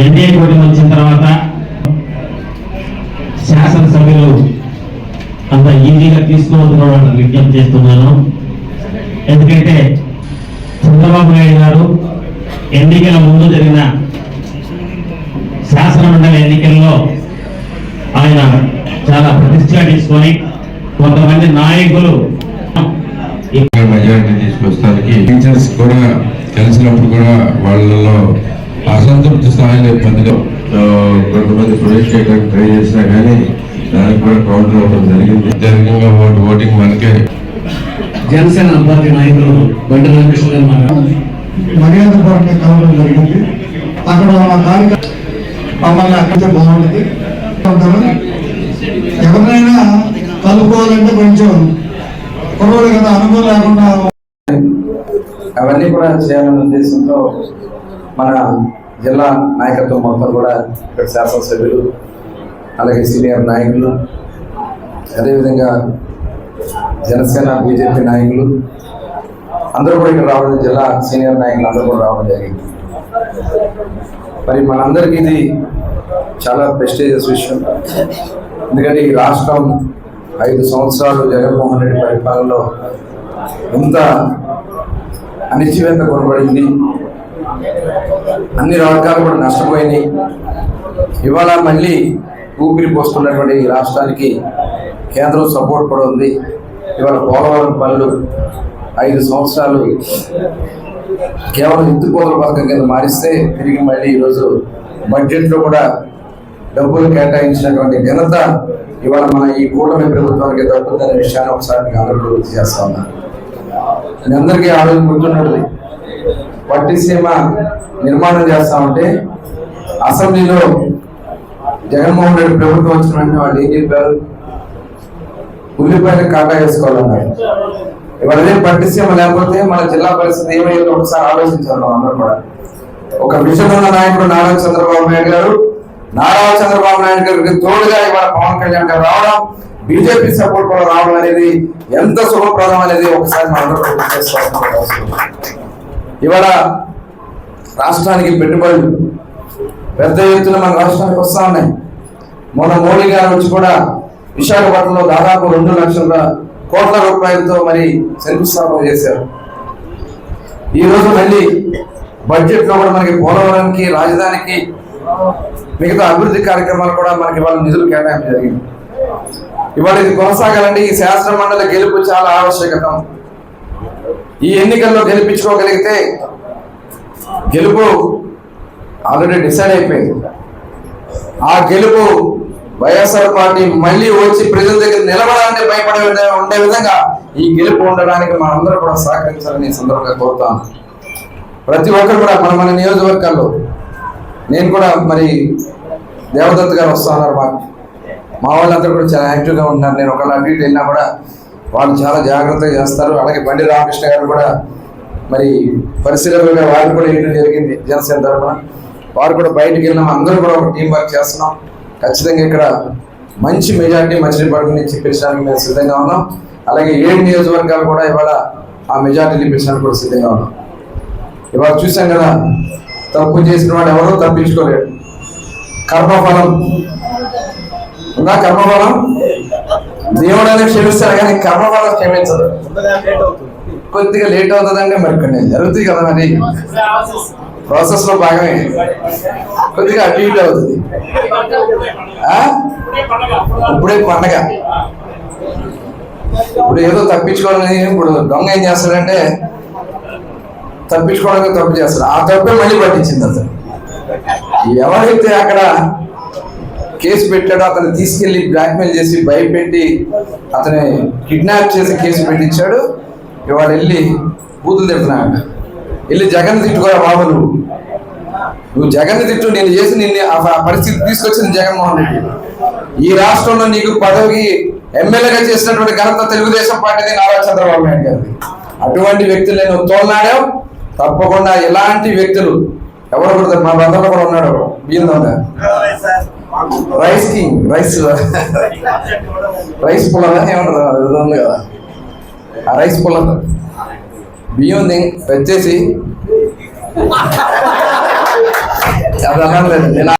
NDA కూటమి వచ్చిన తర్వాత శాసనసభ్యులు అంత ఈజీగా తీసుకోవద్దు విజ్ఞప్తి చేస్తున్నాను. ఎందుకంటే చంద్రబాబు నాయుడు గారు ఎన్నికల ముందు జరిగిన శాసనమండలి ఎన్నికల్లో ఆయన చాలా ప్రతిష్ట తీసుకొని కొంతమంది నాయకులు మెజారిటీ తీసుకొస్తానికి టీచర్స్ కూడా కలిసినప్పుడు కూడా వాళ్ళలో అసంతృప్తి స్థాయిలో ఇబ్బందిగా కొంతమంది ప్రొజెక్ట్ చేయడానికి ట్రై చేసినా కానీ దానికి కూడా కౌంటర్ అవ్వడం జరిగింది. జరిగిన ఓటు ఓటింగ్ మనకే. జనసేన అభ్యర్థి నాయకులు బండి రామకృష్ణ గారు మర్యాద పరంగా కలవడం జరిగింది. అక్కడ మా కార్యక్రమం మమ్మల్ని అక్కడితే బాగుంటుంది. ఎవరినైనా కలుపుకోవాలంటే కొంచెం కదా అనుభవం లేకుండా అవన్నీ కూడా చేయాలనే ఉద్దేశంతో మన జిల్లా నాయకత్వం మొత్తం కూడా ఇక్కడ శాసనసభ్యులు అలాగే సీనియర్ నాయకులు అదేవిధంగా జనసేన బీజేపీ నాయకులు అందరూ కూడా ఇక్కడ రావడం జిల్లా సీనియర్ నాయకులు అందరూ కూడా రావడం జరిగింది. మరి మనందరికీ ఇది చాలా ప్రెస్టేజియస్ విషయం. ఎందుకంటే ఈ రాష్ట్రం ఐదు సంవత్సరాలు జగన్మోహన్ రెడ్డి పరిపాలనలో ఎంత అనిశ్చిత కొనబడింది. అన్ని వర్గాలు కూడా నష్టపోయినాయి. ఇవాళ మళ్ళీ ఊపిరి పోసుకున్నటువంటి రాష్ట్రానికి కేంద్రం సపోర్ట్ కూడా ఉంది. ఇవాళ పోలవరం పనులు ఐదు సంవత్సరాలు కేవలం ఎత్తుకోతల పథకం కింద మారిస్తే తిరిగి మళ్ళీ ఈరోజు బడ్జెట్లో కూడా డబ్బులు కేటాయించినటువంటి ఘనత ఇవాళ మన ఈ కూటమి ప్రభుత్వానికి దక్కుతుందనే విషయాన్ని ఒకసారి మీకు అందరూ గుర్తు చేస్తా ఉన్నాను నేను అందరికీ ఆలోచన రోజు గుర్తున్నది పట్టిసీమ నిర్మాణం చేస్తా ఉంటే అసెంబ్లీలో జగన్మోహన్ రెడ్డి ప్రభుత్వం వచ్చిన వెంటనే వాళ్ళు ఏం చెప్పారు? ఉల్లిపాయలు కాటా వేసుకోవాలన్నారు. ఇవాళ అదే పట్టిసీమ లేకపోతే మన జిల్లా పరిస్థితి ఏమయ్యేదో ఒకసారి ఆలోచించాలి అందరూ కూడా. ఒక విషయం ఉన్న నాయకుడు నారా చంద్రబాబు నాయుడు గారు నారా చంద్రబాబు నాయుడు గారికి తోడుగా ఇవాళ పవన్ కళ్యాణ్ గారు రావడం బీజేపీ సపోర్ట్ కూడా రావడం అనేది ఎంత శుభప్రదం అనేది ఒకసారి ఇవాళ రాష్ట్రానికి పెట్టుబడులు పెద్ద ఎత్తున మన రాష్ట్రానికి వస్తా ఉన్నాయి. మొన్న మోడీ గారు వచ్చి కూడా విశాఖపట్నంలో దాదాపు రెండు లక్షల కోట్ల రూపాయలతో మరి శంకుస్థాపన చేశారు. ఈరోజు మళ్ళీ బడ్జెట్లో కూడా మనకి పోలవరానికి రాజధానికి మిగతా అభివృద్ధి కార్యక్రమాలు కూడా మనకి వాళ్ళ నిధులు కేటాయింపు జరిగింది. ఇవాళ ఇది కొనసాగాలంటే ఈ శాసన మండలి గెలుపు చాలా ఆవశ్యకతం. ఈ ఎన్నికల్లో గెలిపించుకోగలిగితే గెలుపు ఆల్రెడీ డిసైడ్ అయిపోయింది. ఆ గెలుపు వైఎస్ఆర్ పార్టీ మళ్ళీ వచ్చి ప్రజల దగ్గర నిలబడాలంటే భయపడే ఉండే విధంగా ఈ గెలుపు ఉండడానికి మనందరూ కూడా సహకరించాలని సందర్భంగా కోరుతాను. ప్రతి ఒక్కరు కూడా మన మన నియోజకవర్గాల్లో నేను కూడా మరి దేవదత్ గారు వస్తున్నారు మాకు మా వాళ్ళందరూ కూడా చాలా యాక్టివ్గా ఉన్నారు నేను ఒకవేళ అటు ఇటు వెళ్ళినా కూడా వాళ్ళు చాలా జాగ్రత్తగా చేస్తారు. అలాగే బండి రామకృష్ణ గారు కూడా మరి పరిశీలకులుగా వారు కూడా వేయడం జరిగింది జనసేన తరఫున. వారు కూడా బయటకు వెళ్ళినాం. అందరూ కూడా ఒక టీం వర్క్ చేస్తున్నాం. ఖచ్చితంగా ఇక్కడ మంచి మెజార్టీ మచిలీపట్నం నుంచి పెంచడానికి మేము సిద్ధంగా ఉన్నాం. అలాగే ఏడు నియోజకవర్గాలు కూడా ఇవాళ ఆ మెజార్టీని పిలిచడానికి కూడా సిద్ధంగా ఉన్నాం. ఇవాళ చూసాం కదా తప్పు చేసిన వాడు ఎవరో తప్పించుకోలేడు. కర్మఫలం. ఉందా కర్మఫలం? దేవుడు అనేది క్షమిస్తాడు కానీ కర్మఫలం క్షమించదు. కొద్దిగా లేట్ అవుతుందండి మరి కొన్ని జరుగుతుంది కదా మరి. ప్రాసెస్లో భాగమే. కొద్దిగా అటు ఇటు అవుతుంది. ఆ? ఇప్పుడే పండగ. ఇప్పుడు ఏదో తప్పించుకోవాలని ఇప్పుడు దొంగ ఏం చేస్తాడంటే తప్పించుకోవడానికి తప్పు చేస్తాడు. ఆ తప్పే మళ్ళీ పట్టించింది అతను. ఎవరైతే అక్కడ కేసు పెట్టాడో అతను తీసుకెళ్ళి బ్లాక్మెయిల్ చేసి భయపెట్టి అతని కిడ్నాప్ చేసి కేసు పెట్టించాడు. ఇవాళ వెళ్ళి బూతులు తిడుతున్నాడు వెళ్ళి జగన్ తిట్టుకోరా బాబు నువ్వు. నువ్వు జగన్ తిట్టు నేను చేసి నిన్ను ఆ పరిస్థితి తీసుకొచ్చింది జగన్మోహన్ రెడ్డి. ఈ రాష్ట్రంలో నీకు పదవికి ఎమ్మెల్యేగా చేసినటువంటి ఘనత తెలుగుదేశం పార్టీది నారా చంద్రబాబు నాయుడు గారిది. అటువంటి వ్యక్తులు నేను తోలనాడావు తప్పకుండా ఎలాంటి వ్యక్తులు ఎవరు కూడా మా బంధువులు కూడా ఉన్నాడు బియ్యం రైస్ కింగ్ రైస్ రైస్ పుల్ల ఉంది కదా. ఆ రైస్ పుల్ల బియ్యం తెచ్చేసి. అది అనట్లేదు నేను